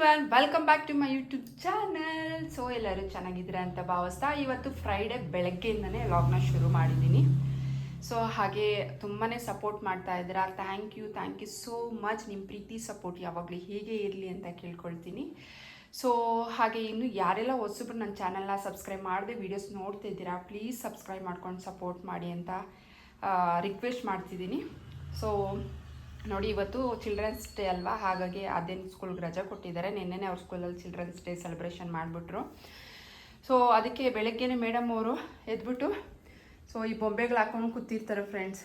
Everyone welcome back to my YouTube channel so ಎಲ್ಲರೂ ಚೆನ್ನಾಗಿದ್ದೀರಾ ಅಂತ ಭಾವಿಸ್ತಾ ಇವತ್ತು ಫ್ರೈಡೆ ಬೆಳಗ್ಗೆಯಿಂದನೇ ವ್ಲಾಗ್ನ ಶುರು ಮಾಡಿದ್ದೀನಿ. ಸೊ ಹಾಗೆ ತುಂಬಾ ಸಪೋರ್ಟ್ ಮಾಡ್ತಾ ಇದ್ದೀರಾ. Thank you thank you so much ನಿಮ್ಮ ಪ್ರೀತಿ ಸಪೋರ್ಟ್ ಯಾವಾಗಲೂ ಹೇಗೆ ಇರಲಿ ಅಂತ ಕೇಳ್ಕೊಳ್ತೀನಿ. ಸೊ ಹಾಗೆ ಇನ್ನು ಯಾರೆಲ್ಲ ಹೊಸಬ್ರು ನನ್ನ ಚಾನಲ್ನ ಸಬ್ಸ್ಕ್ರೈಬ್ ಮಾಡದೆ ವೀಡಿಯೋಸ್ ನೋಡ್ತಿದ್ದೀರಾ ಪ್ಲೀಸ್ ಸಬ್ಸ್ಕ್ರೈಬ್ ಮಾಡ್ಕೊಂಡು ಸಪೋರ್ಟ್ ಮಾಡಿ ಅಂತ ರಿಕ್ವೆಸ್ಟ್ ಮಾಡ್ತಿದ್ದೀನಿ. ಸೊ ನೋಡಿ, ಇವತ್ತು ಚಿಲ್ಡ್ರನ್ಸ್ ಡೇ ಅಲ್ವಾ? ಹಾಗಾಗಿ ಅದೇನು ಸ್ಕೂಲ್ಗೆ ರಜೆ ಕೊಟ್ಟಿದ್ದಾರೆ. ನಿನ್ನೆನೇ ಅವ್ರ ಸ್ಕೂಲಲ್ಲಿ ಚಿಲ್ಡ್ರನ್ಸ್ ಡೇ ಸೆಲೆಬ್ರೇಷನ್ ಮಾಡಿಬಿಟ್ರು. ಸೊ ಅದಕ್ಕೆ ಬೆಳಗ್ಗೆನೆ ಮೇಡಮ್ ಅವರು ಎದ್ಬಿಟ್ಟು ಸೊ ಈ ಬೊಂಬೆಗಳು ಹಾಕೊಂಡು ಕೂತಿರ್ತಾರೆ ಫ್ರೆಂಡ್ಸ್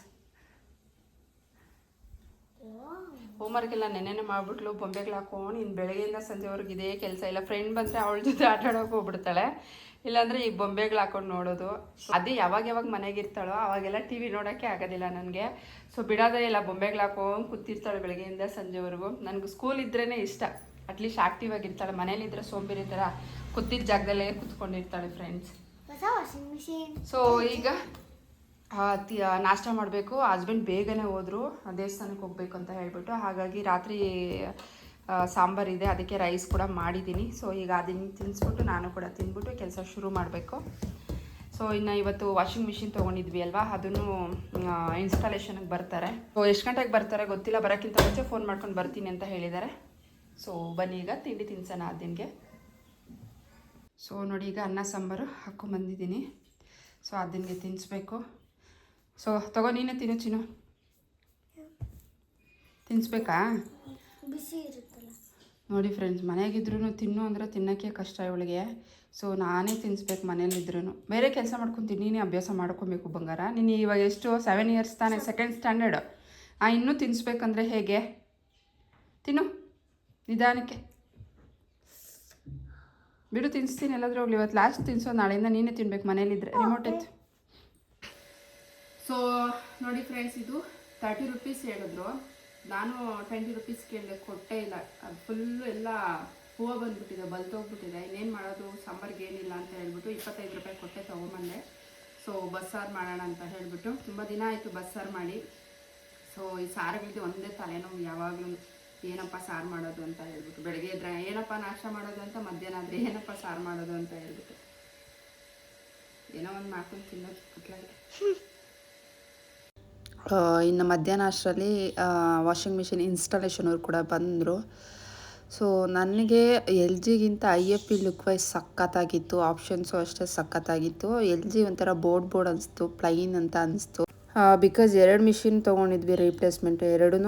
ಹೋಮ್ವರ್ಕ್ ಎಲ್ಲ ನೆನ್ನೆನೆ ಮಾಡ್ಬಿಟ್ಲು. ಬೊಂಬೆಗಳು ಹಾಕೊಂಡು ಇನ್ನು ಬೆಳಗ್ಗೆಯಿಂದ ಸಂಜೆವರೆಗೆ ಇದೇ ಕೆಲಸ. ಇಲ್ಲ ಫ್ರೆಂಡ್ ಬಂದರೆ ಅವಳ ಜೊತೆ ಆಟ ಆಡೋಕೆ ಹೋಗ್ಬಿಡ್ತಾಳೆ. ಇಲ್ಲಾಂದರೆ ಈ ಬೊಂಬೆಗಳು ಹಾಕೊಂಡು ನೋಡೋದು. ಅದೇ ಯಾವಾಗ ಯಾವಾಗ ಮನೆಗೆ ಇರ್ತಾಳೋ ಅವಾಗೆಲ್ಲ ಟಿ ವಿ ನೋಡೋಕ್ಕೆ ಆಗೋದಿಲ್ಲ ನನಗೆ. ಸೊ ಬಿಡೋದೇ ಇಲ್ಲ ಬೊಂಬೆಗಳು ಹಾಕೊಂಡು ಕೂತಿರ್ತಾಳೆ ಬೆಳಗ್ಗೆಯಿಂದ ಸಂಜೆವರೆಗೂ. ನನಗೆ ಸ್ಕೂಲ್ ಇದ್ರೇ ಇಷ್ಟ. ಅಟ್ಲೀಸ್ಟ್ ಆಕ್ಟಿವ್ ಆಗಿರ್ತಾಳೆ ಮನೇಲಿದ್ರೆ ಸೋಂಬೇರಿ ಥರ ಕೂತಿದ್ದ ಜಾಗದಲ್ಲೇ ಕೂತ್ಕೊಂಡಿರ್ತಾಳೆ ಫ್ರೆಂಡ್ಸ್ ಸೊ ಈಗ ನಾಷ್ಟ ಮಾಡಬೇಕು. ಹಸ್ಬೆಂಡ್ ಬೇಗನೆ ಹೋದರು. ದೇವಸ್ಥಾನಕ್ಕೆ ಹೋಗ್ಬೇಕು ಅಂತ ಹೇಳ್ಬಿಟ್ಟು. ಹಾಗಾಗಿ ರಾತ್ರಿ ಸಾಂಬಾರಿದೆ ಅದಕ್ಕೆ ರೈಸ್ ಕೂಡ ಮಾಡಿದ್ದೀನಿ. ಸೊ ಈಗ ಅದನ್ನು ತಿನ್ನಿಸ್ಬಿಟ್ಟು ನಾನು ಕೂಡ ತಿನ್ಬಿಟ್ಟು ಕೆಲಸ ಶುರು ಮಾಡಬೇಕು. ಸೊ ಇನ್ನು ಇವತ್ತು ವಾಷಿಂಗ್ ಮಿಷಿನ್ ತೊಗೊಂಡಿದ್ವಿ ಅಲ್ವಾ? ಅದನ್ನು ಇನ್ಸ್ಟಾಲೇಷನ್ಗೆ ಬರ್ತಾರೆ. ಸೊ ಎಷ್ಟು ಗಂಟೆಗೆ ಬರ್ತಾರೆ ಗೊತ್ತಿಲ್ಲ ಬರೋಕ್ಕಿಂತ ಮುಂಚೆ ಫೋನ್ ಮಾಡ್ಕೊಂಡು ಬರ್ತೀನಿ ಅಂತ ಹೇಳಿದ್ದಾರೆ. ಸೊ ಬನ್ನಿ ಈಗ ತಿಂಡಿ ತಿನ್ಸೋಣ ಅದಿನಗೆ. ಸೊ ನೋಡಿ ಈಗ ಅನ್ನ ಸಾಂಬಾರು ಹಾಕ್ಕೊಂಬಂದಿದ್ದೀನಿ ಸೊ ಅದನ್ಗೆ ತಿನ್ನಿಸ್ಬೇಕು ಸೊ ತಗೋ ನೀನೇ ತಿನ್ನು ಚಿನ್ನು. ತಿನ್ನಿಸ್ಬೇಕಾ ಬಿಸಿ ಇರುತ್ತಲ್ಲ ನೋಡಿ ಫ್ರೆಂಡ್ಸ್ ಮನೆಯಾಗಿದ್ರು ತಿನ್ನು ಅಂದರೆ ತಿನ್ನೋಕ್ಕೆ ಕಷ್ಟ ಇವಳಿಗೆ. ಸೊ ನಾನೇ ತಿನ್ನಿಸ್ಬೇಕು ಮನೇಲಿದ್ರೂ ಬೇರೆ ಕೆಲಸ ಮಾಡ್ಕೊತೀನಿ ನೀನೇ ಅಭ್ಯಾಸ ಮಾಡ್ಕೊಬೇಕು ಬಂಗಾರ. ನೀನು ಇವಾಗ ಎಷ್ಟು? ಸೆವೆನ್ ಇಯರ್ಸ್ ತಾನೇ ಸೆಕೆಂಡ್ ಸ್ಟ್ಯಾಂಡರ್ಡ್ ಆ, ಇನ್ನೂ ತಿನ್ನಿಸ್ಬೇಕಂದ್ರೆ ಹೇಗೆ? ತಿನ್ನು. ನಿಧಾನಕ್ಕೆ. ಬಿಡು ತಿನ್ನಿಸ್ತೀನಿ ಎಲ್ಲಾದರೂ ಹೋಗ್ಲಿ. ಇವತ್ತು ಲಾಸ್ಟ್ ತಿನ್ಸೋ, ನಾಳೆಯಿಂದ ನೀನೇ ತಿನ್ಬೇಕು ಮನೇಲಿದ್ರೆ ರಿಮೋಟ್ ಇತ್ತು ಸೊ ನೋಡಿ ಫ್ರೆಂಡ್ಸ್ ಇದು ತರ್ಟಿ ರುಪೀಸ್ ಹೇಳಿದ್ರು. ನಾನು ಟ್ವೆಂಟಿ ರುಪೀಸ್ ಕೇಳಿದೆ, ಕೊಟ್ಟೇ ಇಲ್ಲ. ಅದು ಫುಲ್ಲು ಎಲ್ಲ ಹೂವು ಬಂದುಬಿಟ್ಟಿದೆ ಬಲ್ತೋಗ್ಬಿಟ್ಟಿದೆ ಇನ್ನೇನು ಮಾಡೋದು? ಸಾಂಬಾರ್ಗೆ ಏನಿಲ್ಲ ಅಂತ ಹೇಳ್ಬಿಟ್ಟು ಇಪ್ಪತ್ತೈದು ರೂಪಾಯಿ ಕೊಟ್ಟೆ ತೊಗೊಂಬಂದೆ. ಸೊ ಬಸ್ಸಾರು ಮಾಡೋಣ ಅಂತ ಹೇಳಿಬಿಟ್ಟು ತುಂಬ ದಿನ ಆಯಿತು ಬಸ್ಸಾರು ಮಾಡಿ. ಸೊ ಈ ಸಾರುಗಳಿಗೆ ಒಂದೇ ತಲೆನೋವು ಯಾವಾಗಲೂ. ಏನಪ್ಪ ಸಾರು ಮಾಡೋದು ಅಂತ ಹೇಳ್ಬಿಟ್ಟು ಬೆಳಗ್ಗೆ ಇದ್ರೆ ಏನಪ್ಪ ನಾಶ ಮಾಡೋದು ಅಂತ ಮಧ್ಯಾಹ್ನ ಆದರೆ ಏನಪ್ಪ ಸಾರು ಮಾಡೋದು ಅಂತ ಹೇಳ್ಬಿಟ್ಟು. ಏನೋ ಒಂದು ಮಾಡ್ಕೊಂಡು ತಿನ್ನೋದು ಕುಟ್ಲಾಗೆ ಇನ್ನು ಮಧ್ಯಾಹ್ನ ಅಷ್ಟರಲ್ಲಿ ವಾಷಿಂಗ್ ಮಿಷಿನ್ ಇನ್ಸ್ಟಾಲೇಷನ್ ಅವ್ರು ಕೂಡ ಬಂದರು. ಸೊ, ನನಗೆ L ಜಿಗಿಂತ I F B look wise ಸಖತ್ತಾಗಿತ್ತು options ಅಷ್ಟೇ ಸಖತ್ತಾಗಿತ್ತು. ಎಲ್ ಜಿ ಒಂಥರ ಬೋರ್ಡ್ ಬೋರ್ಡ್ ಅನಿಸ್ತು ಪ್ಲೈನ್ ಅಂತ ಅನಿಸ್ತು. ಬಿಕಾಸ್ ಎರಡು ಮಿಷಿನ್ ತೊಗೊಂಡಿದ್ವಿ ರೀಪ್ಲೇಸ್ಮೆಂಟ್ ಎರಡೂ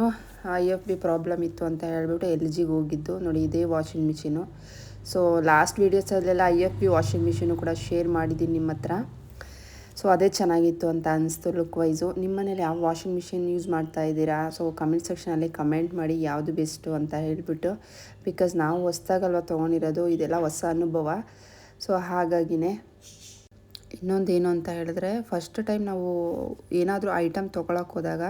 ಐ ಎಫ್ ಬಿ ಪ್ರಾಬ್ಲಮ್ ಇತ್ತು ಅಂತ ಹೇಳ್ಬಿಟ್ಟು ಎಲ್ ಜಿಗೆ ಹೋಗಿದ್ದು. ನೋಡಿ, ಇದೇ washing machine. So last ವೀಡಿಯೋಸಲ್ಲೆಲ್ಲ I F B washing machine ಕೂಡ ಶೇರ್ ಮಾಡಿದ್ದೀನಿ ನಿಮ್ಮ ಹತ್ರ ಸೊ ಅದೇ ಚೆನ್ನಾಗಿತ್ತು ಅಂತ ಅನಿಸ್ತು ಲುಕ್ ವೈಸು ನಿಮ್ಮ ಮನೇಲಿ ಯಾವ ವಾಷಿಂಗ್ ಮಿಷಿನ್ ಯೂಸ್ ಮಾಡ್ತಾ ಇದ್ದೀರಾ? ಸೊ ಕಮೆಂಟ್ ಸೆಕ್ಷನಲ್ಲಿ ಕಮೆಂಟ್ ಮಾಡಿ ಯಾವುದು ಬೆಸ್ಟು ಅಂತ ಹೇಳಿಬಿಟ್ಟು. ಬಿಕಾಸ್ ನಾವು ಹೊಸ್ದಾಗಲ್ವ ತೊಗೊಂಡಿರೋದು, ಇದೆಲ್ಲ ಹೊಸ ಅನುಭವ. ಸೊ ಹಾಗಾಗಿನೇ ಏನು ಅಂತ ಹೇಳಿದ್ರೆ ಫಸ್ಟ್ ಟೈಮ್ ನಾವು ಏನಾದರೂ ಐಟಮ್ ತೊಗೊಳಕ್ಕೆ ಹೋದಾಗ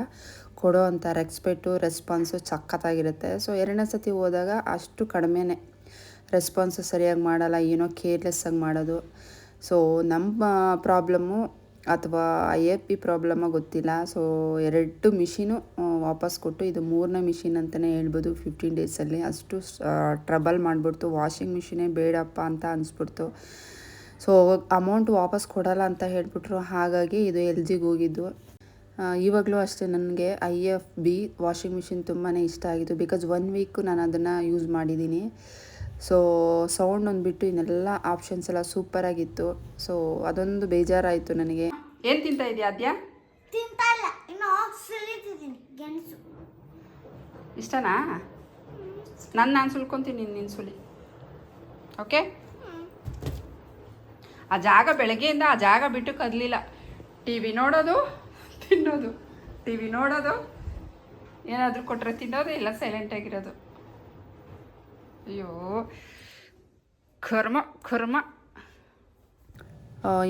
ಕೊಡೋ ಅಂಥ ರೆಸ್ಪೆಕ್ಟು ರೆಸ್ಪಾನ್ಸು ಸಖತ್ತಾಗಿರುತ್ತೆ. ಸೊ ಎರಡನೇ ಸತಿ ಹೋದಾಗ ಅಷ್ಟು ಕಡಿಮೆನೇ ರೆಸ್ಪಾನ್ಸು ಸರಿಯಾಗಿ ಮಾಡಲ್ಲ, ಏನೋ ಕೇರ್ಲೆಸ್ಸಾಗಿ ಮಾಡೋದು. ಸೊ ನಮ್ಮ ಪ್ರಾಬ್ಲಮ್ಮು ಅಥವಾ ಐ ಎಫ್ ಪಿ ಪ್ರಾಬ್ಲಮ್ಮ ಗೊತ್ತಿಲ್ಲ. ಸೊ ಎರಡು ಮಿಷಿನು ವಾಪಸ್ ಕೊಟ್ಟು ಇದು ಮೂರನೇ ಮಿಷಿನ್ ಅಂತಲೇ ಹೇಳ್ಬೋದು ಫಿಫ್ಟೀನ್ ಡೇಸಲ್ಲಿ ಅಷ್ಟು ಟ್ರಬಲ್ ಮಾಡಿಬಿಡ್ತು. ವಾಷಿಂಗ್ ಮಿಷಿನೇ ಬೇಡಪ್ಪ ಅಂತ ಅನಿಸ್ಬಿಡ್ತು. ಸೊ ಅಮೌಂಟ್ ವಾಪಸ್ ಕೊಡಲ್ಲ ಅಂತ ಹೇಳ್ಬಿಟ್ರು. ಹಾಗಾಗಿ ಇದು ಎಲ್ ಜಿಗೆ ಹೋಗಿದ್ದು. ಇವಾಗಲೂ ಅಷ್ಟೇ ನನಗೆ I F B washing machine ತುಂಬಾ ಇಷ್ಟ ಆಗಿತ್ತು ಬಿಕಾಸ್ ಒನ್ ವೀಕು ನಾನು ಅದನ್ನು ಯೂಸ್ ಮಾಡಿದ್ದೀನಿ. ಸೊ ಸೌಂಡ್ ಒಂದು ಬಿಟ್ಟು ಇನ್ನೆಲ್ಲ ಆಪ್ಷನ್ಸ್ ಎಲ್ಲ ಸೂಪರಾಗಿತ್ತು ಸೊ ಅದೊಂದು ಬೇಜಾರಾಯಿತು ನನಗೆ. ಏನು ತಿಂತಾ ಇದೆಯಾ ಅದ್ಯಾ ತಿಂತಾ ಇಲ್ಲ. ಇನ್ನು ಸುಲಿತಿದ್ದೀನಿ ಗೆಣಸು. ಇಷ್ಟನಾ? ನಾನು ನಾನು ಸುಲ್ಕೊತೀನಿ ನೀನು ನಿನ್ನ ಸುಲಿ. ಓಕೆ ಆ ಜಾಗ ಬೆಳಗ್ಗೆಯಿಂದ ಆ ಜಾಗ ಬಿಟ್ಟು ಕದಲಿಲ್ಲ. ಟಿ ವಿ ನೋಡೋದು ತಿನ್ನೋದು. ಟಿ ವಿ ನೋಡೋದು ಏನಾದರೂ ಕೊಟ್ಟರೆ ತಿನ್ನೋದು ಇಲ್ಲ ಸೈಲೆಂಟಾಗಿರೋದು ಅಯ್ಯೋ. ಕರ್ಮ ಕರ್ಮ.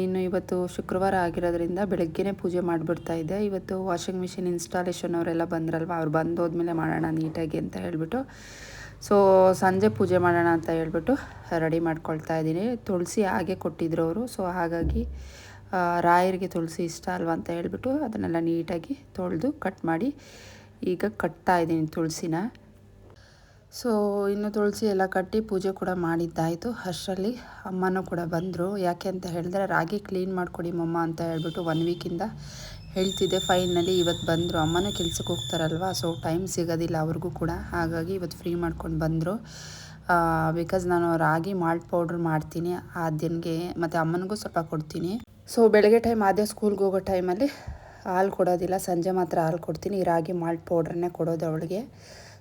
ಇನ್ನು ಇವತ್ತು ಶುಕ್ರವಾರ ಆಗಿರೋದ್ರಿಂದ ಬೆಳಗ್ಗೆನೇ ಪೂಜೆ ಮಾಡಿಬಿಡ್ತಾ ಇದ್ದೆ ಇವತ್ತು ವಾಷಿಂಗ್ ಮಿಷಿನ್ ಇನ್ಸ್ಟಾಲೇಷನ್ ಅವರೆಲ್ಲ ಬಂದ್ರಲ್ವ? ಅವ್ರು ಬಂದೋದ್ಮೇಲೆ ಮಾಡೋಣ ನೀಟಾಗಿ ಅಂತ ಹೇಳಿಬಿಟ್ಟು. ಸೊ ಸಂಜೆ ಪೂಜೆ ಮಾಡೋಣ ಅಂತ ಹೇಳ್ಬಿಟ್ಟು ರೆಡಿ ಮಾಡ್ಕೊಳ್ತಾ ಇದ್ದೀನಿ. ತುಳಸಿ ಹಾಗೆ ಕೊಟ್ಟಿದ್ರು ಅವರು. ಸೊ ಹಾಗಾಗಿ ರಾಯರಿಗೆ ತುಳಸಿ ಇಷ್ಟ ಅಲ್ವಾ ಅಂತ ಹೇಳ್ಬಿಟ್ಟು ಅದನ್ನೆಲ್ಲ ನೀಟಾಗಿ ತೊಳೆದು ಕಟ್ ಮಾಡಿ ಈಗ ಕಟ್ತಾ ಇದ್ದೀನಿ ತುಳಸಿನ. ಸೊ, ಇನ್ನು ತುಳಸಿ ಎಲ್ಲ ಕಟ್ಟಿ ಪೂಜೆ ಕೂಡ ಮಾಡಿದ್ದಾಯಿತು. ಅಷ್ಟರಲ್ಲಿ ಅಮ್ಮನೂ ಕೂಡ ಬಂದರು. ಯಾಕೆ ಅಂತ ಹೇಳಿದ್ರೆ, ರಾಗಿ ಕ್ಲೀನ್ ಮಾಡಿಕೊಡಿ ಮಮ್ಮ ಅಂತ ಹೇಳ್ಬಿಟ್ಟು ಒನ್ ವೀಕಿಂದ ಹೇಳ್ತಿದ್ದೆ. ಫೈನಲಿ ಇವತ್ತು ಬಂದರು. ಅಮ್ಮನೂ ಕೆಲ್ಸಕ್ಕೆ ಹೋಗ್ತಾರಲ್ವ ಸೊ ಟೈಮ್ ಸಿಗೋದಿಲ್ಲ ಅವ್ರಿಗೂ ಕೂಡ. ಹಾಗಾಗಿ ಇವತ್ತು ಫ್ರೀ ಮಾಡ್ಕೊಂಡು ಬಂದರು. ಬಿಕಾಸ್ ನಾನು ರಾಗಿ ಮಾಲ್ಟ್ ಪೌಡ್ರ್ ಮಾಡ್ತೀನಿ. ಆ ದಿನಗೆ ಮತ್ತು ಅಮ್ಮನಿಗೂ ಸ್ವಲ್ಪ ಕೊಡ್ತೀನಿ. ಸೊ ಬೆಳಗ್ಗೆ ಟೈಮ್ ಆದ್ಯ ಸ್ಕೂಲ್ಗೆ ಹೋಗೋ ಟೈಮಲ್ಲಿ ಹಾಲು ಕೊಡೋದಿಲ್ಲ, ಸಂಜೆ ಮಾತ್ರ ಹಾಲು ಕೊಡ್ತೀನಿ, ರಾಗಿ ಮಾಲ್ಟ್ ಪೌಡ್ರನ್ನೇ ಕೊಡೋದು ಅವಳಿಗೆ.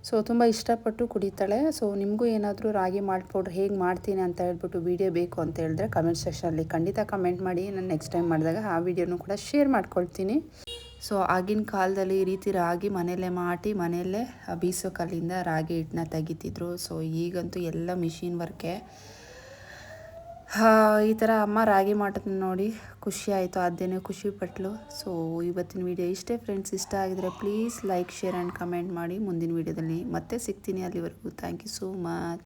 ಸೊ, ತುಂಬ ಇಷ್ಟಪಟ್ಟು ಕುಡಿತಾಳೆ. ಸೊ, ನಿಮಗೂ ಏನಾದರೂ ರಾಗಿ ಮಾಲ್ಟ್ ಪೌಡ್ರ್ ಹೇಗೆ ಮಾಡ್ತೀನಿ ಅಂತ ಹೇಳ್ಬಿಟ್ಟು ವೀಡಿಯೋ ಬೇಕು ಅಂತ ಹೇಳಿದ್ರೆ ಕಮೆಂಟ್ ಸೆಕ್ಷನಲ್ಲಿ ಖಂಡಿತ ಕಮೆಂಟ್ ಮಾಡಿ. ನಾನು ನೆಕ್ಸ್ಟ್ ಟೈಮ್ ಮಾಡಿದಾಗ ಆ ವಿಡಿಯೋನು ಕೂಡ ಶೇರ್ ಮಾಡ್ಕೊಳ್ತೀನಿ. ಸೊ, ಆಗಿನ ಕಾಲದಲ್ಲಿ ಈ ರೀತಿ ರಾಗಿ ಮನೆಯಲ್ಲೇ ಮಾಡಿ ಮನೆಯಲ್ಲೇ ಬೀಸೋ ಕಲ್ಲಿಂದ ರಾಗಿ ಹಿಟ್ಟನ್ನ ತೆಗಿತಿದ್ರು. ಸೊ, ಈಗಂತೂ ಎಲ್ಲ ಮಿಷಿನ್ ವರ್ಕೆ. ಈ ಥರ ಅಮ್ಮ ರಾಗಿ ಮಾಡೋದನ್ನ ನೋಡಿ ಖುಷಿ ಆಯಿತು, ಅದೇನೇ ಖುಷಿ ಪಟ್ಲು. ಸೊ ಇವತ್ತಿನ ವಿಡಿಯೋ ಇಷ್ಟೇ ಫ್ರೆಂಡ್ಸ್ ಇಷ್ಟ ಆಗಿದ್ರೆ please like share and comment ಮಾಡಿ. ಮುಂದಿನ ವೀಡಿಯೋದಲ್ಲಿ ಮತ್ತೆ ಸಿಗ್ತೀನಿ ಅಲ್ಲಿವರೆಗೂ. Thank you so much